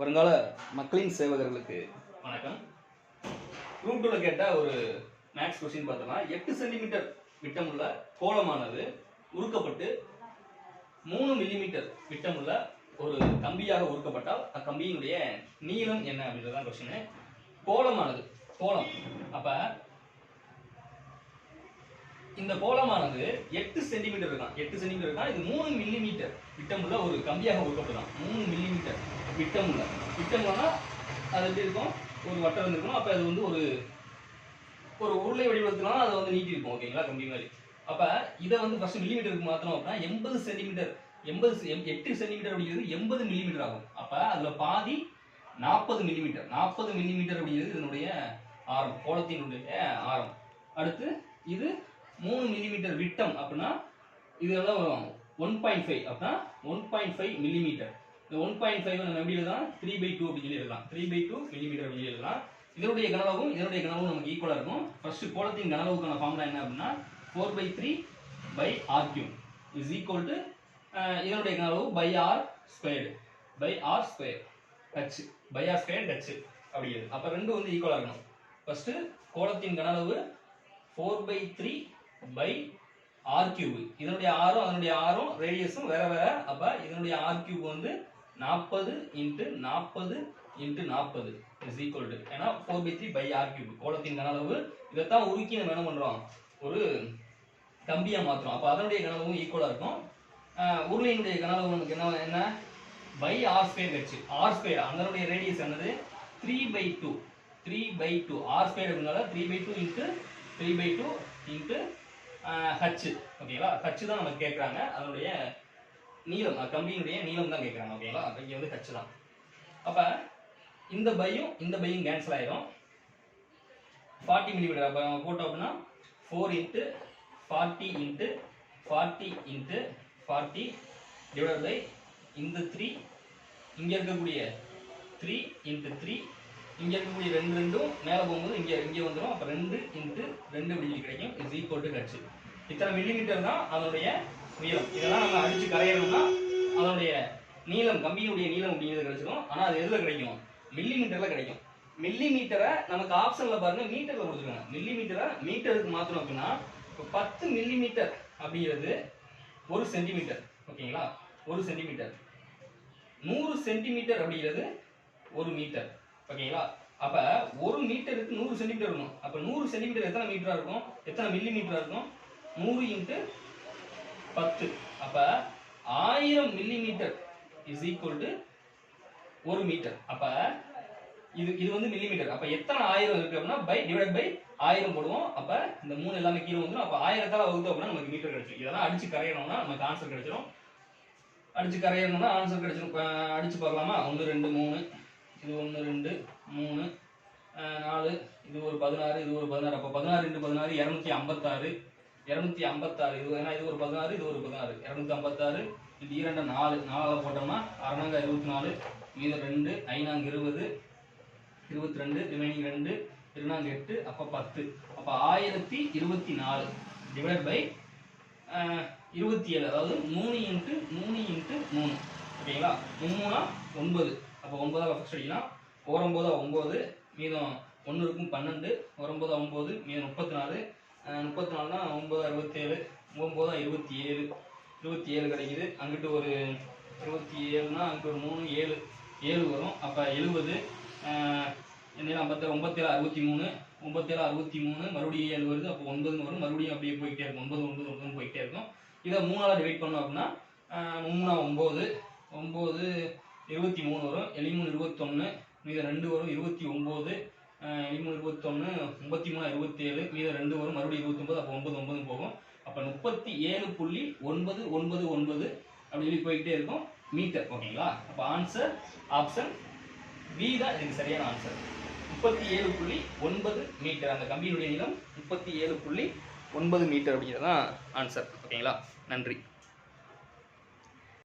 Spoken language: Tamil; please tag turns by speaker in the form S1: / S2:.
S1: வருங்கால மக்களின் சேவகர்களுக்கு வணக்கம். குரூப் டூவில் கேட்டால் ஒரு மேக்ஸ் கொஸ்டின் பார்த்தோம்னா எட்டு சென்டிமீட்டர் விட்டமுள்ள கோலமானது உருக்கப்பட்டு மூணு மில்லிமீட்டர் விட்டமுள்ள ஒரு கம்பியாக உருக்கப்பட்டால் அக்கம்பியினுடைய நீளம் என்ன அப்படின்றதான் கொஸ்டின் கோலமானது கோலம். அப்போ இந்த கோலமானது எட்டு சென்டிமீட்டர் இருக்கான் எட்டு சென்டிமீட்டர் இருக்கான் இது மூணு மில்லிமீட்டர் விட்டமுள்ள ஒரு கம்பியாக உருக்கப்படலாம். மூணு மில்லிமீட்டர் விட்டமுள்ள. விட்டமுள்ளனா அது எப்படி இருக்கும்? ஒரு வட்டம் இருந்திருக்கும் அப்போ அது வந்து ஒரு ஒரு உருளை வடிவத்தினால அதை வந்து நீட்டி இருக்கும் ஓகேங்களா கம்பி மாதிரி. அப்போ இதை வந்து ஃபர்ஸ்ட் மில்லிமீட்டருக்கு மாத்திரம் அப்படின்னா எண்பது சென்டிமீட்டர் எண்பது எட்டு சென்டிமீட்டர் அப்படிங்கிறது எண்பது மில்லிமீட்டர் ஆகும். அப்போ அதில் பாதி நாற்பது மில்லிமீட்டர் நாற்பது மில்லிமீட்டர் அப்படிங்கிறது இதனுடைய ஆரம். கோலத்தினுடைய ஆரம். அடுத்து இது மூணு மில்லிமீட்டர் விட்டம் அப்படின்னா இதெல்லாம் வரும் ஒன் பாயிண்ட் ஃபைவ் அப்படின்னா ஒன் பாயிண்ட் ஃபைவ் மில்லிமீட்டர் இந்த ஒன் பாயிண்ட் ஃபைவ் நம்ம எப்படி எழுதலாம்? த்ரீ பை டூ அப்படின்னு சொல்லி எழுதலாம். த்ரீ பை டூ மில்லிமீட்டர் அப்படின்னு எழுதலாம். இதனுடைய கனளவும் இதனுடைய கனவும் நமக்கு ஈக்குவலாக இருக்கும். ஃபர்ஸ்ட் கோலத்தின் கனளவுக்கான ஃபார்முலா என்ன அப்படின்னா four by three pi r cube is equal to இதனுடைய கனளவு pi r squared pi r square h pi r square h அப்படிங்கிறது அப்போ ரெண்டும் வந்து ஈக்குவலாக இருக்கணும். ஃபர்ஸ்ட் கோலத்தின் கனளவு four by three pi r cube இதனுடைய ஆரும் அதனுடைய ஆரும் ரேடியஸும் வேற வேற. அப்ப இதனுடைய ஆர் கியூப் வந்து நாற்பது இன்ட்டு நாற்பது இன்ட்டு நாற்பது இஸ் ஈக்குவல் டு ஏன்னா four by three pi r cube கோலத்தின் கனளவு இதைத்தான் உருக்கி நம்ம என்ன பண்றோம்? ஒரு கம்பியா மாற்றுறோம் அப்போ அதனுடைய கனவும் ஈக்குவலாக இருக்கும். உருளையினுடைய கனளவு நமக்கு என்ன என்ன? பை ஆர் ஸ்கொயர் வச்சு. ஆர் ஸ்கொயர் அதனுடைய ரேடியஸ் என்னது? Three by two three by two r square அப்படின்னால three by two into three by two into h ஓகேங்களா ஹச்சு தான் நமக்கு கேட்குறாங்க அதனுடைய நீளம் கம்பியினுடைய நீளம் தான் கேட்குறாங்க ஓகேங்களா அப்போ இங்கே வந்து ஹச்சு தான். அப்போ இந்த பையும் இந்த பையும் கேன்சல் ஆயிடும் ஃபார்ட்டி மில்லிமீட்டர் அப்போ போட்டோம் அப்படின்னா four into forty into forty into forty divide by இந்த த்ரீ இங்கே இருக்கக்கூடிய த்ரீ இன்ட்டு த்ரீ இங்கே இருக்கக்கூடிய ரெண்டு ரெண்டும் மேலே போகும்போது இங்கே இங்கே வந்துடும் அப்போ ரெண்டு இன்ட்டு ரெண்டு மில்லி கிடைக்கும் இஸ் ஈக்குவல் டு ஹெச் இத்தனை மில்லிமீட்டர் தான் அதனுடைய நீளம். இதெல்லாம் நம்ம அடிச்சு கரையணும்னா அதனுடைய நீளம் கம்பியினுடைய நீளம் அப்படிங்கிறது கிடைச்சிடும் ஆனால் அது எதில் கிடைக்கும்? மில்லிமீட்டரில் கிடைக்கும். மில்லிமீட்டரை நமக்கு ஆப்ஷனில் பாருங்க மீட்டரில் கொடுத்துருக்காங்க. மில்லிமீட்டரை மீட்டருக்கு மாற்றணும் அப்படின்னா இப்போ பத்து மில்லிமீட்டர் அப்படிங்கிறது ஒரு சென்டிமீட்டர் ஓகேங்களா? ஒரு சென்டிமீட்டர் நூறு சென்டிமீட்டர் அப்படிங்கிறது ஒரு மீட்டர் ஓகேங்களா? அப்ப ஒரு மீட்டருக்கு நூறு சென்டிமீட்டர் இருக்கும் அப்ப நூறு சென்டிமீட்டர் எத்தனை மீட்டரா இருக்கும்? எத்தனை மில்லி மீட்டரா இருக்கும்? நூறு இன்ட்டு பத்து. அப்ப ஆயிரம் millimetre is equal to ஒரு மீட்டர் அப்ப இது இது வந்து மில்லி மீட்டர் அப்ப எத்தனை ஆயிரம் இருக்கு அப்படின்னா பை டிவைட் பை ஆயிரம் போடுவோம். அப்ப இந்த மூணு எல்லாமே கீழே வந்துடும் அப்ப ஆயிரத்தால வகுத்தோம் அப்படின்னா நமக்கு மீட்டர் கிடைச்சிடும் இதெல்லாம் அடிச்சு கரையணும்னா நமக்கு ஆன்சர் கிடைச்சிடும் அடிச்சு கரையணும்னா ஆன்சர் கிடைச்சிடும் அடிச்சு பார்க்கலாமா? ஒன்று ரெண்டு மூணு. இது ஒன்று ரெண்டு மூணு நாலு இது ஒரு பதினாறு இது ஒரு பதினாறு. அப்போ பதினாறு ரெண்டு பதினாறு இரநூத்தி ஐம்பத்தாறு. இரநூத்தி ஐம்பத்தாறு இது ஏன்னா இது ஒரு பதினாறு இது ஒரு பதினாறு. இரநூத்தி ஐம்பத்தாறு இது இரண்டு நாலு. நாலால் போட்டோம்னா அறநாங்க இருபத்தி நாலு மீதம் ரெண்டு ஐநாங்க இருபது இருபத்தி ரெண்டு ரிமைனிங் ரெண்டு இருநாங்க எட்டு அப்போ பத்து. அப்போ ஆயிரத்தி இருபத்தி நாலு டிவைட் பை இருபத்தி ஏழு. அதாவது மூணு இன்ட்டு மூணு இன்ட்டு மூணு. ஓகேங்களா? மும்மூணா ஒன்பது. அப்போ ஒம்பதாக ஃபஸ்ட் அடிக்கலாம் ஓரம்போதா ஒம்பது மீதம் ஒன்று இருக்கும் பன்னெண்டு ஒரம்போதா ஒம்பது மீதம் முப்பத்தி நாலு முப்பத்தி நாலுனா ஒம்பது அறுபத்தேழு ஒம்போதா இருபத்தி ஏழு இருபத்தி ஏழு கிடைக்குது. அங்கிட்டு ஒரு இருபத்தி ஏழுனா அங்கிட்டு ஒரு மூணு ஏழு ஏழு வரும். அப்போ எழுபது என்ன ஐம்பத்தேழு ஒம்பத்தேழு அறுபத்தி மூணு ஒம்பத்தேழு அறுபத்தி மூணு மறுபடியும் ஏழு வருது. அப்போ ஒன்பதுன்னு வரும். மறுபடியும் அப்படியே போய்கிட்டே இருக்கும். ஒன்பது ஒன்பது ஒன்பதுன்னு போய்கிட்டே இருக்கும். இதை மூணால் டிவைட் பண்ணோம் அப்படின்னா மூணா ஒம்பது ஒம்பது இருபத்தி மூணு வரும். எலிமூன் இருபத்தொன்று மீதம் ரெண்டு வரும் இருபத்தி ஒம்பது. எளிமூணு இருபத்தொன்று முப்பத்தி மூணு இருபத்தேழு மீதம் ரெண்டு வரும் மறுபடியும் இருபத்தொம்பது அப்போ ஒன்பது ஒன்பது போகும். அப்போ முப்பத்தி ஏழு புள்ளி ஒன்பது ஒன்பது ஒன்பது அப்படி சொல்லி போய்கிட்டே இருக்கும். மீட்டர் ஓகேங்களா? அப்போ ஆன்சர் ஆப்ஷன் பி தான் இதுக்கு சரியான ஆன்சர் முப்பத்தி ஏழு புள்ளி ஒன்பது மீட்டர். அந்த கம்பியினுடைய நீளம் முப்பத்தி ஏழு புள்ளி ஒன்பது மீட்டர் அப்படிங்கிறது தான் ஆன்சர் ஓகேங்களா? நன்றி.